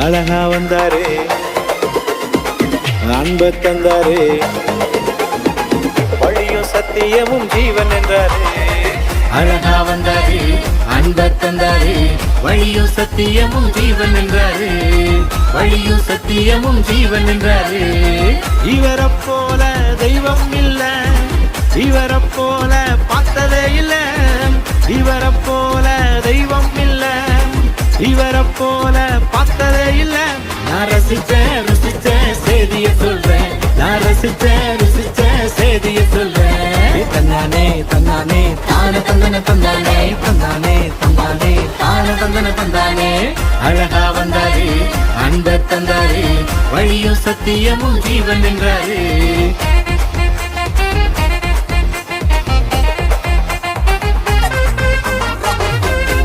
அழகா வந்தாரே. அன்ப தந்தாரே. வழியும் சத்தியமும் ஜீவன் என்றாரே. அழகா வந்தாரு அன்ப தந்தாரு. வழியும் சத்தியமும் ஜீவன் என்றாரு. வழியும் சத்தியமும் ஜீவன் என்றாரு. இவரை போல தெய்வம் இல்ல. இவரை போல பார்த்ததே இல்ல. இவரை போல தெய்வம் ருசிச்ச ருசிச்ச செய்திய சொல்ல தந்தானே தந்தானே தான தந்தன தந்தானே தந்தானே தந்தானே தான தந்தன தந்தானே அழகா வந்தாரு அந்த தந்தாரு வழியும் சத்தியமும் ஜீவன் என்றாரு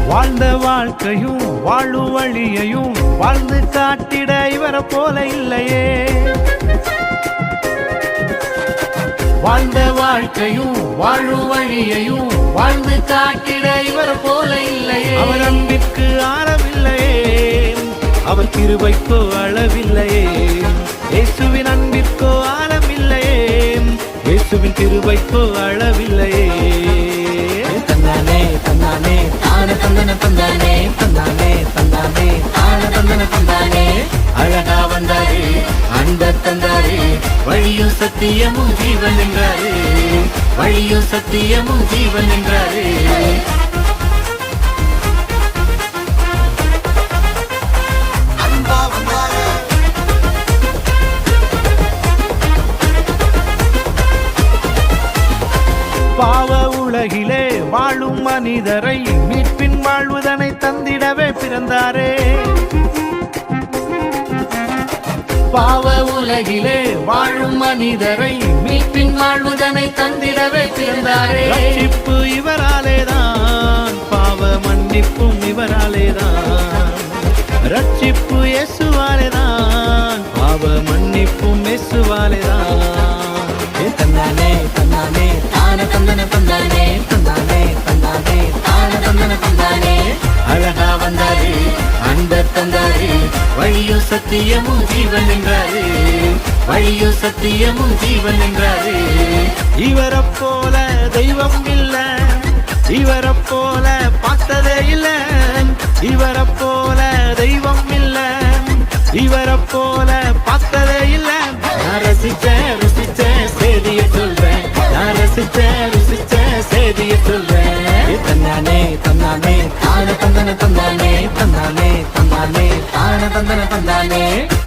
வாழ்ந்த வாழ்க்கையும் வாழும் வழியையும் வாழ்ந்து காட்டிட இவரை போல இல்லையே. வாழ்ந்த வாழ்க்கையும் வாழும் வழியையும் வாழ்ந்து காட்டிட இவர் போல இல்லையே. அவர் அன்பிற்கு ஆழமில்லையே அவர் கிருபைக்கோ அளவில்லையே. இயேசுவின் அன்பிற்கோ ஆழமில்லையே இயேசுவின் கிருபைக்கோ அளவில்லையே. தந்தானே தந்தானே தான தந்தன தந்தானே தந்தானே தந்தானே தான தந்தன தந்தானே. சத்தியமும் ஜீவன் என்றாரு. வழியும் சத்தியமும் ஜீவன் என்றாரு. பாவ உலகிலே வாழும் மனிதரை மீட்பின் வாழ்வுதனை தந்திடவே பிறந்தாரே. பாவ உலகிலே வாழும் மனிதரை மீட்பின் வாழ்வுதனை தந்திடவே பிறந்தாரே ரட்சிப்பு இவராலேதான் பாவ மன்னிப்பும் இவராலேதான். ரட்சிப்பு இயேசுவாலேதான் பாவ மன்னிப்பும் இயேசுவாலேதான். வழியோ சத்தியமும் ஜீவன் என்றாரு. வழியோ சத்தியமும் ஜீவன் என்றாரு. இவரை போல தெய்வம் இல்ல. இவரை போல பார்த்ததே இல்ல. இவரை போல தெய்வம் இல்ல. இவரை போல பார்த்ததே இல்ல. நான் ரசிச்சேன் ருசிச்சேன் செய்திய சொல்றேன். நான் ரசிச்ச ருசிச்ச செய்திய சொல்றேன். தந்தானே தந்தானே தான தந்தன தந்தானே தந்தானே தந்தானே தான தந்தன தந்தானே